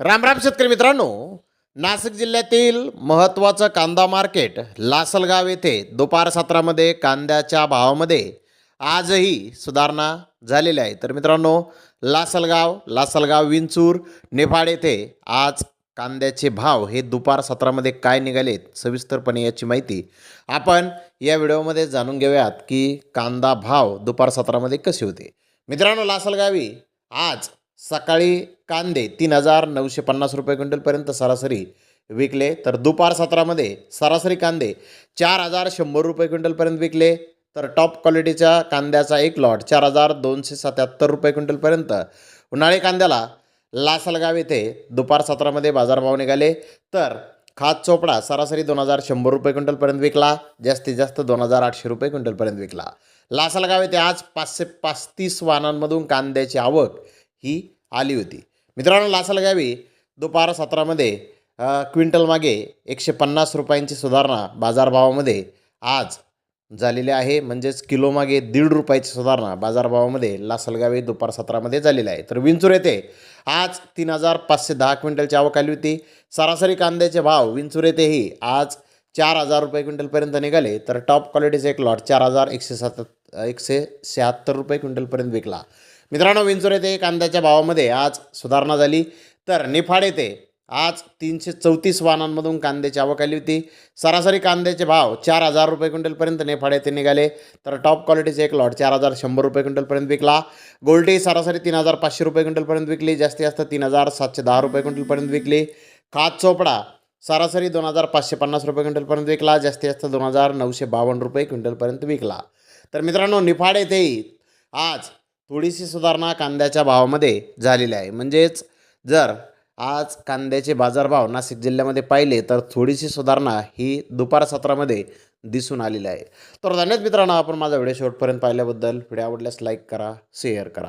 रामराम शेतकरी मित्रांनो. नाशिक जिल्ह्यातील महत्त्वाचं कांदा मार्केट लासलगाव येथे दुपार सत्रामध्ये कांद्याच्या भावामध्ये आजही सुधारणा झालेली आहे. तर मित्रांनो लासलगाव लासलगाव विंचूर निफाड येथे आज कांद्याचे भाव हे दुपार सत्रामध्ये काय निघालेत सविस्तरपणे याची माहिती आपण या व्हिडिओमध्ये जाणून घेऊयात की कांदा भाव दुपार सत्रामध्ये कसे होते. मित्रांनो लासलगावी आज सकाळी कांदे तीन हजार नऊशे पन्नास रुपये क्विंटलपर्यंत सरासरी विकले. तर दुपार सत्रामध्ये सरासरी कांदे चार हजार शंभर रुपये क्विंटलपर्यंत विकले. तर टॉप क्वालिटीच्या कांद्याचा एक लॉट चार हजार दोनशे सत्याहत्तर रुपये क्विंटलपर्यंत. उन्हाळी कांद्याला लासलगाव येथे दुपार सत्रामध्ये बाजारभाव निघाले. तर खाद चोपडा सरासरी दोन हजार शंभर रुपये क्विंटलपर्यंत विकला. जास्तीत जास्त दोन हजार आठशे रुपये क्विंटलपर्यंत विकला. लासलगाव येथे आज पाचशे पस्तीस वाहनांमधून कांद्याची आवक ही आली होती. मित्रांनो लासलगावी दुपार सत्रामध्ये क्विंटलमागे क्विंटल मागे एकशे पन्नास रुपयांची सुधारणा बाजारभावामध्ये आज झालेली आहे. म्हणजेच किलोमागे दीड रुपयाची सुधारणा बाजारभावामध्ये लासलगावी दुपार सत्रामध्ये झालेली आहे. तर विंचूर येथे आज तीन हजार पाचशे दहा क्विंटलची आवक आली होती. सरासरी कांद्याचे भाव विंचूर येथेही आज चार हजार रुपये क्विंटलपर्यंत निघाले. तर टॉप क्वालिटीचे एक लॉट चार हजार एकशे सात एकशे शहात्तर रुपये क्विंटलपर्यंत विकला. मित्रांनो विंचूर येथे कांद्याच्या भावामध्ये आज सुधारणा झाली. तर निफाड येथे आज तीनशे चौतीस वाहनांमधून कांद्याची आवक आली होती. सरासरी कांद्याचे भाव चार हजार रुपये क्विंटलपर्यंत नेफाड येथे निघाले. तर टॉप क्वालिटीचे एक लॉट चार हजार शंभर रुपये क्विंटलपर्यंत विकला. गोल्डी सरासरी तीन हजार पाचशे रुपये क्विंटलपर्यंत विकली. जास्तीत जास्त तीन हजार सातशे दहा रुपये क्विंटलपर्यंत विकली. खात चोपडा सरासरी दोन हजार पाचशे पन्नास रुपये क्विंटलपर्यंत विकला. जास्तीत जास्त दोन हजार नऊशे बावन्न रुपये क्विंटलपर्यंत विकला. तर मित्रांनो निफाड येथेही आज थोडीशी सुधारणा कांद्याच्या भावामध्ये झालेली आहे. म्हणजेच जर आज कांद्याचे बाजारभाव नाशिक जिल्ह्यामध्ये पाहिले तर थोडीशी सुधारणा ही दुपार सत्रामध्ये दिसून आलेली आहे. तर धन्यवाद मित्रांनो आपण माझा व्हिडिओ शेवटपर्यंत पाहिल्याबद्दल. व्हिडिओ आवडल्यास लाईक करा शेअर करा.